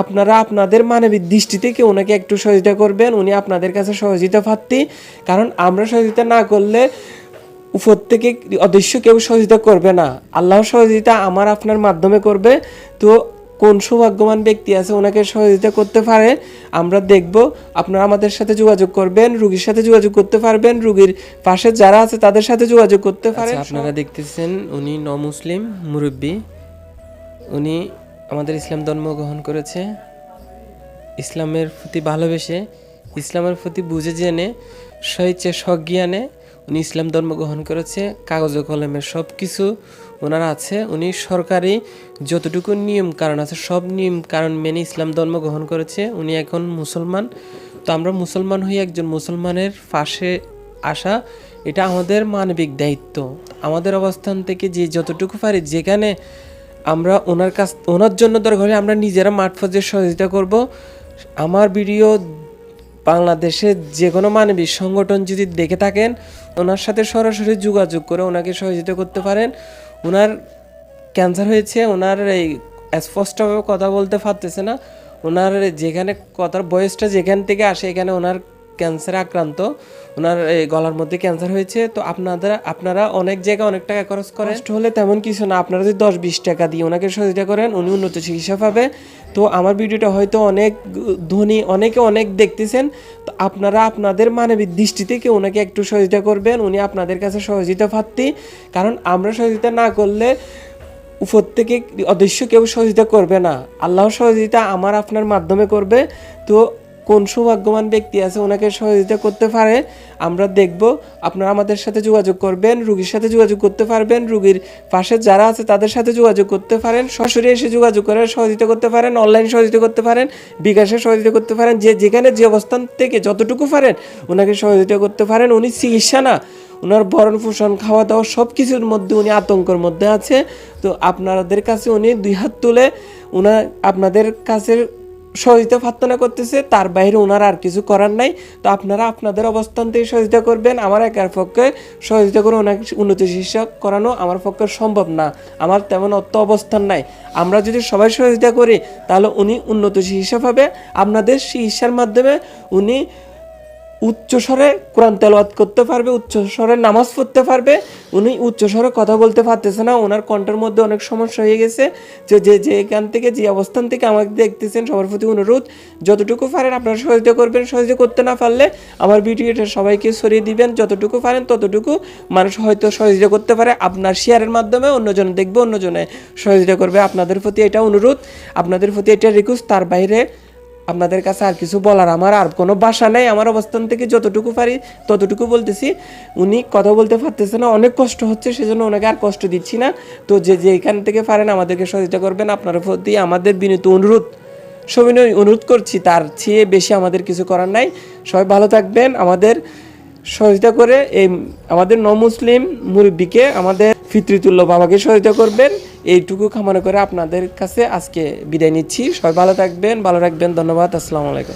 আপনারা আপনাদের মানবিক দৃষ্টি থেকে ওনাকে একটু সহযোগিতা করবেন উনি আপনাদের কাছে সহযোগিতা প্রার্থী কারণ আমরা সহযোগিতা না করলে উপর থেকে অদৃশ্য কেউ সহযোগিতা করবে না। আল্লাহর সহযোগিতা আমার আপনার মাধ্যমে করবে। তো কোন সৌভাগ্যবান ব্যক্তি আছে ওনাকে সহযোগিতা করতে পারে আমরা দেখব। আপনারা আমাদের সাথে যোগাযোগ করবেন রুগীর সাথে যোগাযোগ করতে পারবেন। রুগীর পাশে যারা আছে তাদের সাথে যোগাযোগ করতে পারেন। আপনারা দেখতেছেন উনি ন মুসলিম মুরব্বী। উনি আমাদের ইসলাম ধর্ম গ্রহণ করেছে। ইসলামের প্রতি ভালোবেসে, ইসলামের প্রতি বুঝে জেনে স্বেচ্ছা সজ্ঞানে উনি ইসলাম ধর্ম গ্রহণ করেছে। কাগজে, কলমে সব কিছু ওনার আছে। উনি সরকারি যতটুকু নিয়ম কারণ আছে, সব নিয়ম কারণ মেনে ইসলাম ধর্ম গ্রহণ করেছে। উনি এখন মুসলমান। তো আমরা মুসলমান হয়ে একজন মুসলমানের পাশে আসা, এটা আমাদের মানবিক দায়িত্ব। আমাদের অবস্থান থেকে যে যতটুকু পারি, যেখানে আমরা ওনার কাছ, ওনার জন্য দরকার হলে আমরা নিজেরা মাঠ সহযোগিতা করব। আমার ভিডিও বাংলাদেশের যে কোনো মানবিক সংগঠন যদি দেখে থাকেন, ওনার সাথে সরাসরি যোগাযোগ করে ওনাকে সহযোগিতা করতে পারেন। ওনার ক্যান্সার হয়েছে, ওনার এই স্পষ্টভাবে কথা বলতে পারতেছে না। ওনার যেখানে কথার বয়সটা যেখান থেকে আসে, এখানে ওনার ক্যান্সারে আক্রান্ত, ওনার, এই গলার মধ্যে ক্যান্সার হয়েছে। তো আপনারা আপনারা অনেক জায়গায় অনেক টাকা খরচ করেন। হলে তেমন কিছু না। আপনারা যদি দশ বিশ টাকা দিয়ে ওনাকে সহযোগিতা করেন, উনি উন্নত চিকিৎসা পাবে। তো আমার ভিডিওটা হয়তো অনেক ধনী, অনেকে অনেক দেখতেছেন। তো আপনারা আপনাদের মানবিক দৃষ্টি থেকে ওনাকে একটু সহযোগিতা করবেন। উনি আপনাদের কাছে সহযোগিতা প্রার্থী। কারণ আমরা সহযোগিতা না করলে উপর থেকে অদৃশ্য কেউ সহযোগিতা করবে না। আল্লাহর সহযোগিতা আমার আপনার মাধ্যমে করবে। তো কোন সৌভাগ্যবান ব্যক্তি আছে ওনাকে সহযোগিতা করতে পারে, আমরা দেখব। আপনারা আমাদের সাথে যোগাযোগ করবেন, রুগীর সাথে যোগাযোগ করতে পারবেন, রুগীর পাশে যারা আছে তাদের সাথে যোগাযোগ করতে পারেন, সরাসরি এসে যোগাযোগ করে সহযোগিতা করতে পারেন অনলাইন সহযোগিতা করতে পারেন, বিকাশে সহযোগিতা করতে পারেন, যে যেখানে যে অবস্থান থেকে যতটুকু পারেন ওনাকে সহযোগিতা করতে পারেন। উনি চিকিৎসা না, ওনার ভরণ পোষণ, খাওয়া দাওয়া সব কিছুর মধ্যে উনি আতঙ্কের মধ্যে আছে। তো আপনাদের কাছে উনি দুই হাত তুলে ওনার আপনাদের কাছে সহযোগিতা প্রার্থনা করতেছে, তার বাইরে ওনার আর কিছু করার নাই। তো আপনারা আপনাদের অবস্থান থেকে সহযোগিতা করবেন। আমার একার পক্ষে সহযোগিতা করে ওনাকে উন্নতি চিকিৎসা করানো আমার পক্ষে সম্ভব না। আমার তেমন অত অবস্থান নাই। আমরা যদি সবাই সহযোগিতা করি, তাহলে উনি উন্নত চিকিৎসা পাবে। আপনাদের চিকিৎসার মাধ্যমে উনি উচ্চস্বরে কোরআন তেলাওয়াত করতে পারবে উচ্চস্বরে নামাজ পড়তে পারবে। উনি উচ্চস্বরে কথা বলতে পারতেছে না, ওনার কণ্ঠের মধ্যে অনেক সমস্যা হয়ে গেছে। যে যে যে এখান থেকে, যে অবস্থান থেকে আমাকে দেখতেছেন, সবার প্রতি অনুরোধ, যতটুকু পারেন আপনারা সহযোগিতা করবেন সহযোগিতা করতে না পারলে আমার ভিডিওটা সবাইকে সরিয়ে দিবেন, যতটুকু পারেন ততটুকু মানুষ হয়তো সহযোগিতা করতে পারে, আপনার শেয়ারের মাধ্যমে অন্যজন দেখবে, অন্যজনে সহযোগিতা করবে। আপনাদের প্রতি এটা অনুরোধ, আপনাদের প্রতি এটা রিকোয়েস্ট তার বাইরে আপনাদের কাছে আর কিছু বলার আমার আর কোনো বাসা নেই, আমার অবস্থান থেকে যতটুকু পারি ততটুকু বলতেছি। উনি কথা বলতে পারতেছে না, অনেক কষ্ট হচ্ছে, সেজন্য ওনাকে আর কষ্ট দিচ্ছি না। তো যে যে এখান থেকে পারেন আমাদেরকে সহযোগিতা করবেন, আপনার প্রতি আমাদের বিনীত অনুরোধ, সবিনয় অনুরোধ করছি, তার চেয়ে বেশি আমাদের কিছু করার নাই। সবাই ভালো থাকবেন, আমাদের সহযোগিতা করে এই আমাদের ন মুসলিম মুরব্বীকে আমাদের ফিতৃতুল্য বাবাকে সহায়তা করবেন। এইটুকু কামনা করে আপনাদের কাছে আজকে বিদায় নিচ্ছি। সবাই ভালো থাকবেন, ভালো রাখবেন। ধন্যবাদ। আসসালামু আলাইকুম।